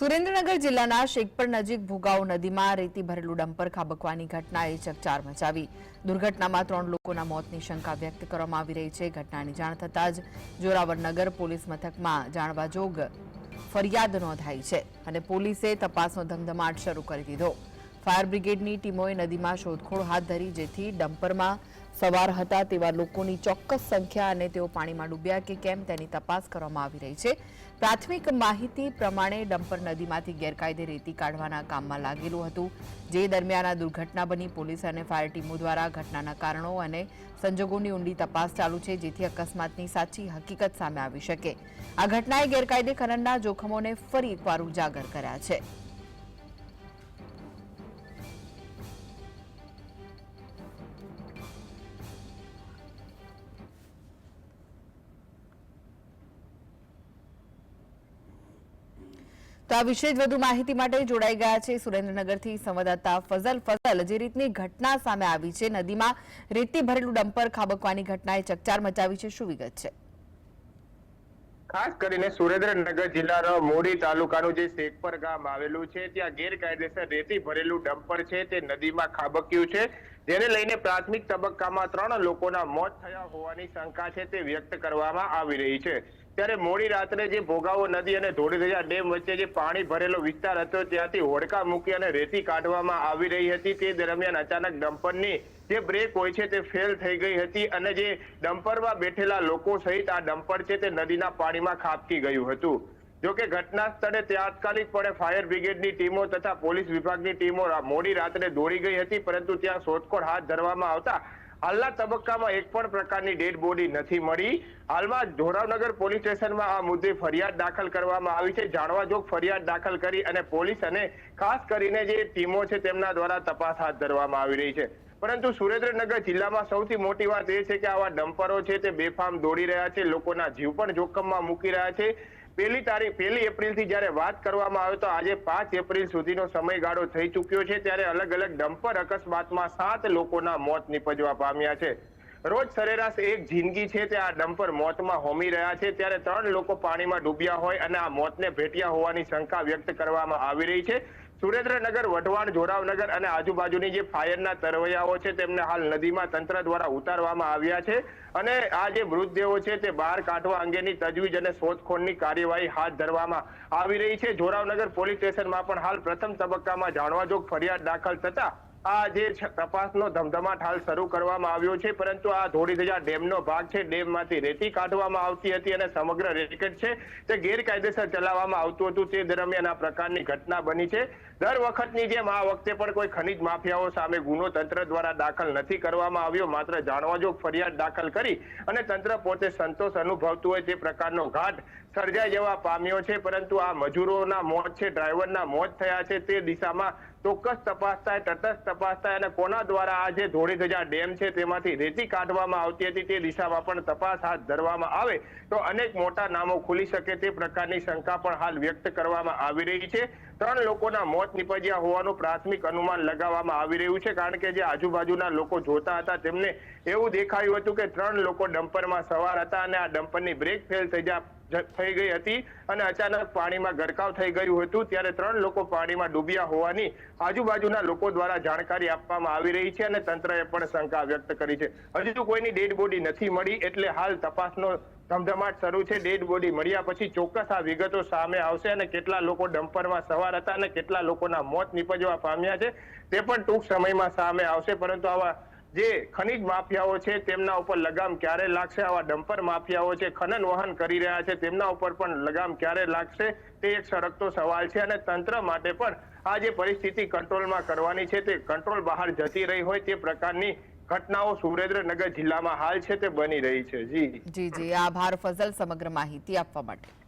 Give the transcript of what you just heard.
સુરેન્દ્રનગર જિલ્લાના શેખપર નજીક ભોગાવ નદીમાં રેતી ભરેલું ડમ્પર ખાબકવાની ઘટનાએ ચકચાર મચાવી. દુર્ઘટનામાં ત્રણ લોકોના મોતની શંકા વ્યક્ત કરવામાં આવી રહી છે. ઘટનાની જાણ થતાં જ જોરાવરનગર પોલીસ મથકમાં જાણવાજોગ ફરિયાદ નોંધાઈ છે અને પોલીસે તપાસનો ધમધમાટ શરૂ કરી દીધો. ફાયર બ્રિગેડની ટીમોએ નદીમાં શોધખોળ હાથ ધરી જેથી ડમ્પરમાં સવાર હતા તેવા લોકોની ચોક્કસ સંખ્યા અને તેઓ પાણીમાં ડૂબ્યા કે કેમ તેની તપાસ કરવામાં આવી રહી છે. પ્રાથમિક માહિતી પ્રમાણે ડમ્પર નદીમાંથી ગેરકાયદે રેતી કાઢવાના કામમાં લાગેલું હતું. જે દરમિયાન આ દુર્ઘટના બની પોલીસ અને ફાયર ટીમો દ્વારા ઘટનાના કારણો અને સંજોગોની ઊંડી તપાસ ચાલુ છે, જેથી અકસ્માતની સાચી હકીકત સામે આવી શકે. આ ઘટનાએ ગેરકાયદે ખનનના જોખમોને ફરી એકવાર ઉજાગર કર્યા છે. તો આ વિશે વધુ માહિતી માટે જોડાઈ ગયા છે સુરેન્દ્રનગરથી સંવાદદાતા ફઝલ ફઝલ, જે રીતની ઘટના સામે આવી છે. નદીમાં રેતી ભરેલું ડમ્પર ખાબકવાની ઘટનાએ ચકચાર મચાવી છે. શું વિગત છે? ખાસ કરીને સુરેન્દ્રનગર જિલ્લાનો મોડી તાલુકાનું જે શેખપર ગામ આવેલું છે, ત્યાં ગેરકાયદેસર રેતી ભરેલું ડમ્પર છે. તે નદીમાં ખાબક્યું છે. જેને લઈને પ્રાથમિક તબક્કામાં ત્રણ લોકોના મોત થયા હોવાની શંકા છે તે વ્યક્ત કરવામાં આવી રહી છે. ત્યારે મોડી રાત્રે જે ભોગાવો નદી અને ધોળીધજા ડેમ વચ્ચે જે પાણી ભરેલો વિસ્તાર હતો, ત્યાંથી હોડકા મૂકી અને રેતી કાઢવામાં આવી રહી હતી. તે દરમિયાન અચાનક ડમ્પરની જે બ્રેક હોય છે તે ફેલ થઈ ગઈ હતી અને જે ડમ્પરમાં બેઠેલા લોકો સહિત આ ડમ્પર છે તે નદીના પાણીમાં ખાબકી ગયું હતું. જો કે ઘટના સ્થળે તાત્કાલિકપણે ફાયર બ્રિગેડની ટીમો તથા પોલીસ વિભાગની ટીમો મોડી રાત્રે દોડી ગઈ હતી, પરંતુ ત્યાં શોધખોળ હાથ ધરવામાં આવતા હાલના તબક્કામાં એક પણ પ્રકારની ડેડ બોડી નથી મળી. હાલમાં ધોરાવનગર પોલીસ સ્ટેશનમાં આ મુદ્દે ફરિયાદ દાખલ કરવામાં આવી છે. જાણવાજોગ ફરિયાદ દાખલ કરી અને પોલીસ અને ખાસ કરીને જે ટીમો છે તેમના દ્વારા તપાસ હાથ ધરવામાં આવી રહી છે. પરંતુ સુરેન્દ્રનગર જિલ્લામાં સૌથી મોટી વાત એ છે કે આવા ડમ્પરો છે તે બેફામ દોડી રહ્યા છે. લોકોના જીવ પણ જોખમમાં મૂકી રહ્યા છે. પહેલી તારીખ, પહેલી એપ્રિલથી જ્યારે વાત કરવામાં આવે તો આજે પાંચ એપ્રિલ સુધીનો સમયગાળો થઈ ચૂક્યો છે, ત્યારે અલગ અલગ ડમ્પર અકસ્માતમાં સાત લોકોના મોત નીપજવા પામ્યા છે. રોજ સરેરાશ એક જિંદગી છે તે આ ડમ્પર મોતમાં હોમી રહ્યા છે, ત્યારે ત્રણ લોકો પાણીમાં ડૂબ્યા હોય અને આ મોતને ભેટ્યા હોવાની શંકા વ્યક્ત કરવામાં આવી રહી છે. સુરેન્દ્રનગર, વઢવાણ, જોરાવનગર અને આજુબાજુની જે ફાયરના તરવૈયાઓ છે તેમને હાલ નદીમાં તંત્ર દ્વારા ઉતારવામાં આવ્યા છે અને આ જે મૃતદેહો છે તે બહાર કાઢવા અંગેની તજવીજ અને શોધખોળની કાર્યવાહી હાથ ધરવામાં આવી રહી છે. જોરાવનગર પોલીસ સ્ટેશનમાં પણ હાલ પ્રથમ તબક્કામાં જાણવાજોગ ફરિયાદ દાખલ થતા આ જે તપાસનો ધમધમાટ હાલ શરૂ કરવામાં આવ્યો છે, પરંતુ આ ધોળીધજા ડેમનો ભાગ છે, ડેમમાંથી રેતી કાઢવામાં આવતી હતી અને સમગ્ર રેકેટ છે તે ગેરકાયદેસર ચલાવવામાં આવતું હતું. તે દરમિયાન આ પ્રકારની ઘટના બની છે. દર વખતની જેમ આ વખતે પણ કોઈ ખનીજ માફિયાઓ સામે ગુનો તંત્ર દ્વારા દાખલ નથી કરવામાં આવ્યો. માત્ર જાણવાજોગ ફરિયાદ દાખલ કરી અને તંત્ર પોતે સંતોષ અનુભવતું હોય તે પ્રકારનો ઘાટ સર્જાઈ જવા પામ્યો છે, પરંતુ આ મજૂરોના મોત છે, ડ્રાઈવરના મોત થયા છે, તે દિશામાં ચોક્કસ તપાસ થાય, તટસ્થ તપાસ થાય અને કોના દ્વારા આ જે ધોળીધજા ડેમ છે તેમાંથી રેતી કાઢવામાં આવતી હતી તે દિશામાં પણ તપાસ હાથ ધરવામાં આવે તો અનેક મોટા નામો ખુલી શકે તે પ્રકારની શંકા પણ હાલ વ્યક્ત કરવામાં આવી રહી છે. ત્રણ લોકોના મોત નીપજ્યા હોવાનું પ્રાથમિક અનુમાન લગાવવામાં આવી રહ્યું છે, કારણ કે જે આજુબાજુના લોકો જોતા હતા તેમને એવું દેખાયું હતું કે ત્રણ લોકો ડમ્પરમાં સવાર હતા અને આ ડમ્પરની બ્રેક ફેલ થઈ જા જ- થઈ ગઈ હતી અને અચાનક પાણીમાં ગરકાવ થઈ ગયું હતું. ત્યારે ત્રણ લોકો પાણીમાં ડૂબ્યા હોવાની આજુબાજુના લોકો દ્વારા જાણકારી આપવામાં આવી રહી છે અને તંત્રએ પણ શંકા વ્યક્ત કરી છે. હજુ કોઈની ડેડ બોડી નથી મળી એટલે હાલ તપાસનો ધમધમાટ શરૂ છે. ડેડ બોડી મળ્યા પછી ચોક્કસ આ વિગતો સામે આવશે અને કેટલા લોકો ડમ્પરમાં સવાર હતા અને કેટલા લોકોના મોત નીપજવા પામ્યા છે તે પણ ટૂંક સમયમાં સામે આવશે. પરંતુ આવા જે ખનિજ માફિયાઓ છે, તેમના ઉપર લગામ ક્યારે લાગશે? આવા ડમ્પર માફિયાઓ છે ખનન વહન કરી રહ્યા છે, તેમના ઉપર પણ લગામ ક્યારે લાગશે? તે એક સળગતો સવાલ છે અને તંત્ર માટે પણ આ જે પરિસ્થિતિ કંટ્રોલમાં કરવાની છે, તે કંટ્રોલ બહાર જતી રહી હોય તે પ્રકારની ઘટનાઓ સુરેન્દ્રનગર જિલ્લામાં હાલ છે તે બની રહી છે. જી. જી જી. આભાર ફઝલ સમગ્ર માહિતી આપવા માટે.